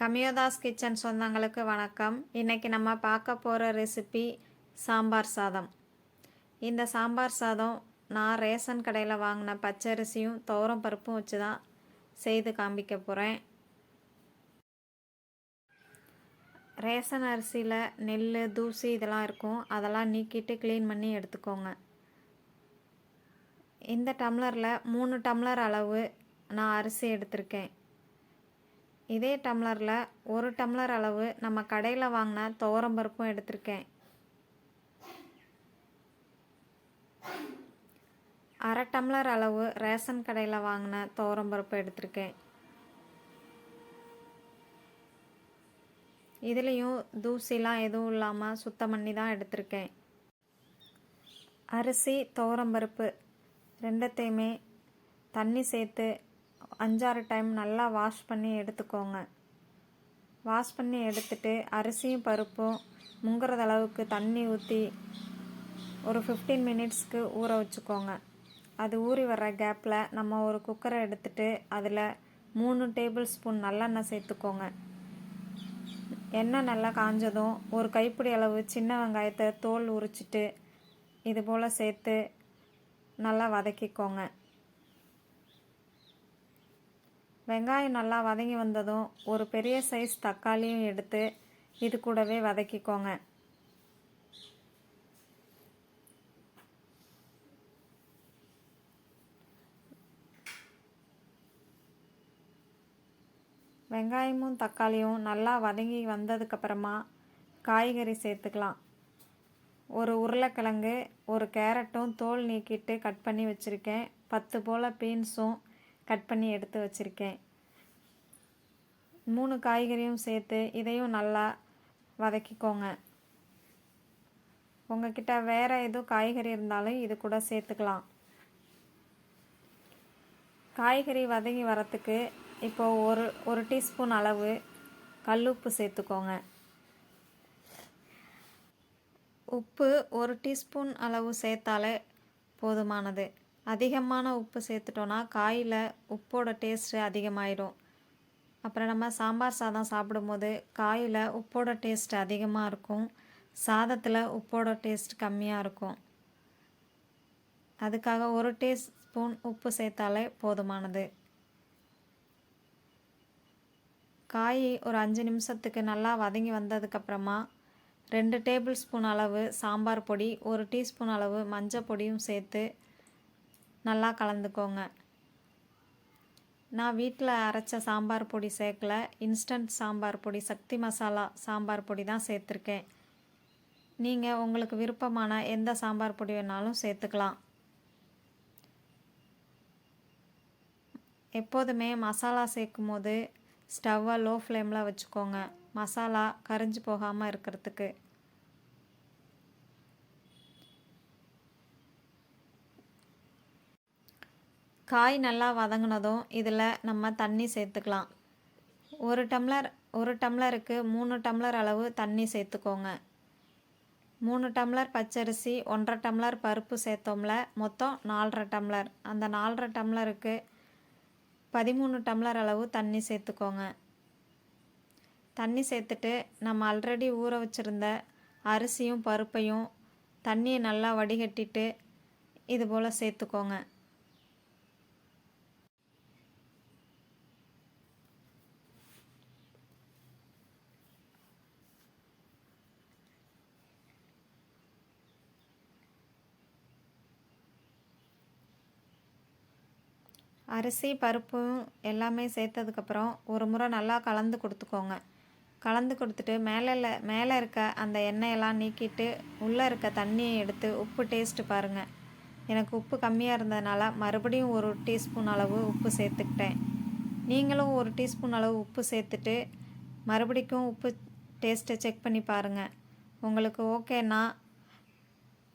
கமியோதாஸ் kitchen சொந்தங்களுக்கு வணக்கம். இன்றைக்கி நம்ம பார்க்க போகிற ரெசிபி சாம்பார் சாதம். இந்த சாம்பார் சாதம் நான் ரேஷன் கடையில் வாங்கின பச்சரிசியும் துவரம் பருப்பும் வச்சு தான் செய்து காண்பிக்க போகிறேன் ரேஷன் அரிசியில் நெல் தூசி இதெல்லாம் இருக்கும். அதெல்லாம் நீக்கிட்டு க்ளீன் பண்ணி எடுத்துக்கோங்க. இந்த டம்ளரில் மூணு டம்ளர் அளவு நான் அரிசி எடுத்திருக்கேன். இதே டம்ளரில் ஒரு டம்ளர் அளவு நம்ம கடையில் வாங்கின துவரம் பருப்பும் எடுத்திருக்கேன். அரை டம்ளர் அளவு ரேஷன் கடையில் வாங்கின துவரம் பருப்பு எடுத்திருக்கேன். இதுலேயும் தூசிலாம் எதுவும் இல்லாமல் சுத்தம் பண்ணி தான் எடுத்திருக்கேன். அரிசி துவரம் பருப்பு ரெண்டத்தையுமே தண்ணி சேர்த்து அஞ்சாறு டைம் நல்லா வாஷ் பண்ணி எடுத்துக்கோங்க. வாஷ் பண்ணி எடுத்துட்டு அரிசியும் பருப்பும் முங்குறது அளவுக்கு தண்ணி ஊற்றி ஒரு ஃபிஃப்டீன் மினிட்ஸ்க்கு ஊற வச்சுக்கோங்க. அது ஊறி வர்ற கேப்பில் நம்ம ஒரு குக்கரை எடுத்துட்டு அதில் மூணு டேபிள் ஸ்பூன் நல்லெண்ணெய் சேர்த்துக்கோங்க. எண்ணெய் நல்லா காஞ்சதும் ஒரு கைப்பிடி அளவு சின்ன வெங்காயத்தை தோல் உரிச்சிட்டு இது போல் சேர்த்து நல்லா வதக்கிக்கோங்க. வெங்காயம் நல்லா வதங்கி வந்ததும் ஒரு பெரிய சைஸ் தக்காளியும் எடுத்து இது கூடவே வதக்கிக்கோங்க. வெங்காயமும் தக்காளியும் நல்லா வதங்கி வந்ததுக்கப்புறமா காய்கறி சேர்த்துக்கலாம். ஒரு உருளைக்கிழங்கு ஒரு கேரட்டும் தோல் நீக்கிட்டு கட் பண்ணி வச்சுருக்கேன். பத்து போல் பீன்ஸும் கட் பண்ணி எடுத்து வச்சுருக்கேன். மூணு காய்கறியும் சேர்த்து இதையும் நல்லா வதக்கிக்கோங்க. உங்ககிட்ட வேறு எதுவும் காய்கறி இருந்தாலும் இது கூட சேர்த்துக்கலாம். காய்கறி வதங்கி வரத்துக்கு இப்போ ஒரு ஒரு டீஸ்பூன் அளவு கல்லுப்பு சேர்த்துக்கோங்க. உப்பு ஒரு டீஸ்பூன் அளவு சேர்த்தாலே போதுமானது. அதிகமான உப்பு சேர்த்துட்டோன்னா காயில் உப்போட டேஸ்ட்டு அதிகமாயிடும். அப்புறம் நம்ம சாம்பார் சாதம் சாப்பிடும்போது காயில் உப்போட டேஸ்ட் அதிகமாக இருக்கும். சாதத்தில் உப்போட டேஸ்ட் கம்மியாக இருக்கும். அதுக்காக ஒரு டீஸ்பூன் உப்பு சேர்த்தாலே போதுமானது. காய் ஒரு அஞ்சு நிமிஷத்துக்கு நல்லா வதங்கி வந்ததுக்கப்புறமா ரெண்டு டேபிள் ஸ்பூன் அளவு சாம்பார் பொடி ஒரு டீஸ்பூன் அளவு மஞ்சள் பொடியும் சேர்த்து நல்லா கலந்துக்கோங்க. நான் வீட்டில் அரைச்ச சாம்பார் பொடி சேர்க்கல. இன்ஸ்டன்ட் சாம்பார் பொடி சக்தி மசாலா சாம்பார் பொடி தான் சேர்த்துருக்கேன். நீங்கள் உங்களுக்கு விருப்பமான எந்த சாம்பார் பொடி வேணாலும் சேர்த்துக்கலாம். எப்போதுமே மசாலா சேர்க்கும் போது ஸ்டவ்வை லோ ஃப்ளேமில் வச்சுக்கோங்க. மசாலா கரிஞ்சு போகாமல் இருக்கிறதுக்கு. காய் நல்லா வதங்கினதும் இதில் நம்ம தண்ணி சேர்த்துக்கலாம். ஒரு டம்ளர் ஒரு டம்ளருக்கு மூணு டம்ளர் அளவு தண்ணி சேர்த்துக்கோங்க. மூணு டம்ளர் பச்சரிசி ஒன்றரை டம்ளர் பருப்பு சேர்த்தோம்ல மொத்தம் நாலரை டம்ளர். அந்த நாலரை டம்ளருக்கு பதிமூணு டம்ளர் அளவு தண்ணி சேர்த்துக்கோங்க. தண்ணி சேர்த்துட்டு நம்ம ஆல்ரெடி ஊற வச்சுருந்த அரிசியும் பருப்பையும் தண்ணியை நல்லா வடிகட்டிட்டு இது போல் சேர்த்துக்கோங்க. அரிசி பருப்பும் எல்லாமே சேர்த்ததுக்கப்புறம் ஒரு முறை நல்லா கலந்து கொடுத்துக்கோங்க. கலந்து கொடுத்துட்டு மேலே மேலே இருக்க அந்த எண்ணெயெல்லாம் நீக்கிட்டு உள்ளே இருக்க தண்ணியை எடுத்து உப்பு டேஸ்ட்டு பாருங்கள் எனக்கு உப்பு கம்மியாக இருந்ததுனால மறுபடியும் ஒரு டீஸ்பூன் அளவு உப்பு சேர்த்துக்கிட்டேன். நீங்களும் ஒரு டீஸ்பூன் அளவு உப்பு சேர்த்துட்டு மறுபடிக்கும் உப்பு டேஸ்ட்டை செக் பண்ணி பாருங்கள் உங்களுக்கு ஓகேன்னா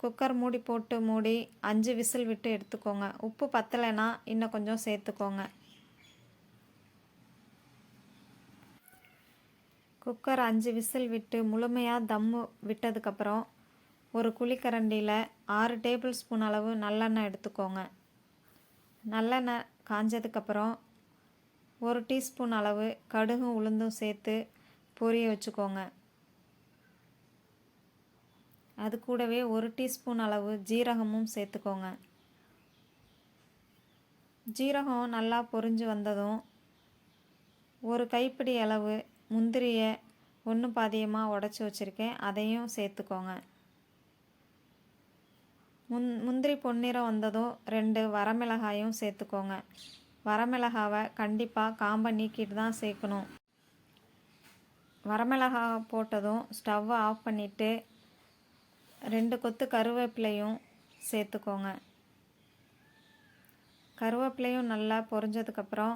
குக்கர் மூடி போட்டு மூடி அஞ்சு விசில் விட்டு எடுத்துக்கோங்க. உப்பு பத்தலைன்னா இன்னும் கொஞ்சம் சேர்த்துக்கோங்க. குக்கர் அஞ்சு விசில் விட்டு முழுமையாக தம்மு விட்டதுக்கப்புறம் ஒரு குழிக்கரண்டியில் ஆறு டேபிள் ஸ்பூன் அளவு நல்லெண்ணெய் எடுத்துக்கோங்க. நல்லெண்ணெய் காஞ்சதுக்கப்புறம் ஒரு டீஸ்பூன் அளவு கடுகும் உளுந்தும் சேர்த்து பொரிய வச்சுக்கோங்க. அது கூடவே ஒரு டீஸ்பூன் அளவு ஜீரகமும் சேர்த்துக்கோங்க. ஜீரகம் நல்லா பொரிஞ்சு வந்ததும் ஒரு கைப்பிடி அளவு முந்திரியை ஒன்று பாதியமாக உடச்சி வச்சுருக்கேன். அதையும் சேர்த்துக்கோங்க. முந் முந்திரி பொன்னிறம் வந்ததும் ரெண்டு வரமிளகாயும் சேர்த்துக்கோங்க. வரமிளகாவை கண்டிப்பாக காம்பை நீக்கிட்டு தான் சேர்க்கணும். வரமிளகா போட்டதும் ஸ்டவ்வை ஆஃப் பண்ணிவிட்டு ரெண்டு கொத்து கருவேப்பிலையும் சேர்த்துக்கோங்க. கருவேப்பிலையும் நல்லா பொரிஞ்சதுக்கப்புறம்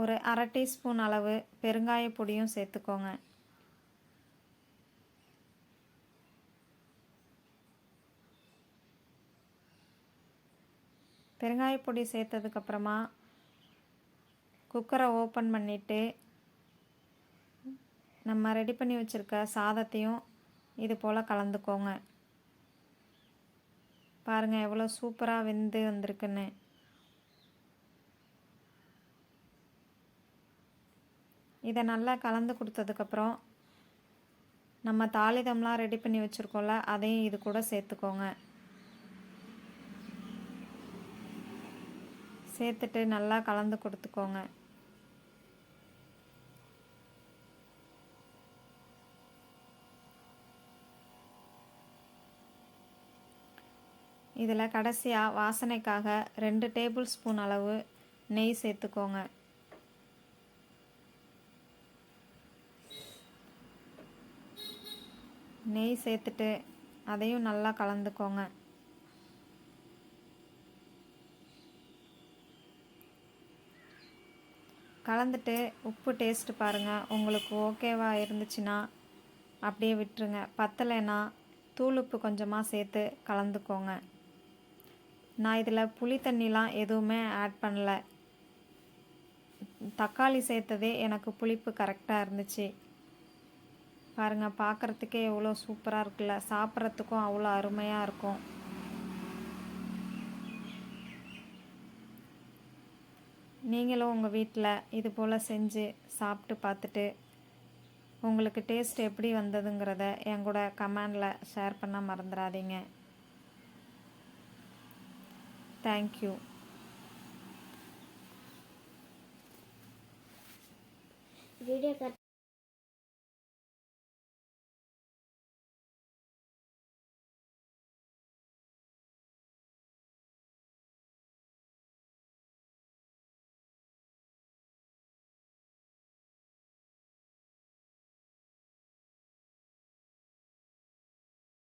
ஒரு அரை டீஸ்பூன் அளவு பெருங்காய பொடியும் சேர்த்துக்கோங்க. பெருங்காய பொடி சேர்த்ததுக்கப்புறமா குக்கரை ஓப்பன் பண்ணிவிட்டு நம்ம ரெடி பண்ணி வச்சுருக்க சாதத்தையும் இது போல் கலந்துக்கோங்க. பாருங்கள் எவ்வளோ சூப்பராக வெந்து வந்திருக்குன்னு. இதை நல்லா கலந்து கொடுத்ததுக்கப்புறம் நம்ம தாளிதம்லாம் ரெடி பண்ணி வச்சுருக்கோம்ல அதையும் இது கூட சேர்த்துக்கோங்க. சேர்த்துட்டு நல்லா கலந்து கொடுத்துக்கோங்க. இதில் கடைசியாக வாசனைக்காக ரெண்டு டேபிள் ஸ்பூன் அளவு நெய் சேர்த்துக்கோங்க. நெய் சேர்த்துட்டு அதையும் நல்லா கலந்துக்கோங்க. கலந்துட்டு உப்பு டேஸ்ட்டு பாருங்கள் உங்களுக்கு ஓகேவாக இருந்துச்சுன்னா அப்படியே விட்டுருங்க. பத்தலைன்னா தூள் உப்பு கொஞ்சமாக சேர்த்து கலந்துக்கோங்க. நான் இதில் புளி தண்ணிலாம் எதுவுமே ஆட் பண்ணல. தக்காளி சேர்த்ததே எனக்கு புளிப்பு கரெக்டாக இருந்துச்சு. பாருங்கள் பார்க்குறதுக்கே எவ்வளோ சூப்பராக இருக்குல்ல. சாப்பிட்றதுக்கும் அவ்வளோ அருமையாக இருக்கும். நீங்களும் உங்கள் வீட்டில் இது போல் செஞ்சு சாப்பிட்டு பார்த்துட்டு உங்களுக்கு டேஸ்ட் எப்படி வந்ததுங்கிறத என் கூட கமெண்டில் ஷேர் பண்ண மறந்துடாதீங்க Thank you.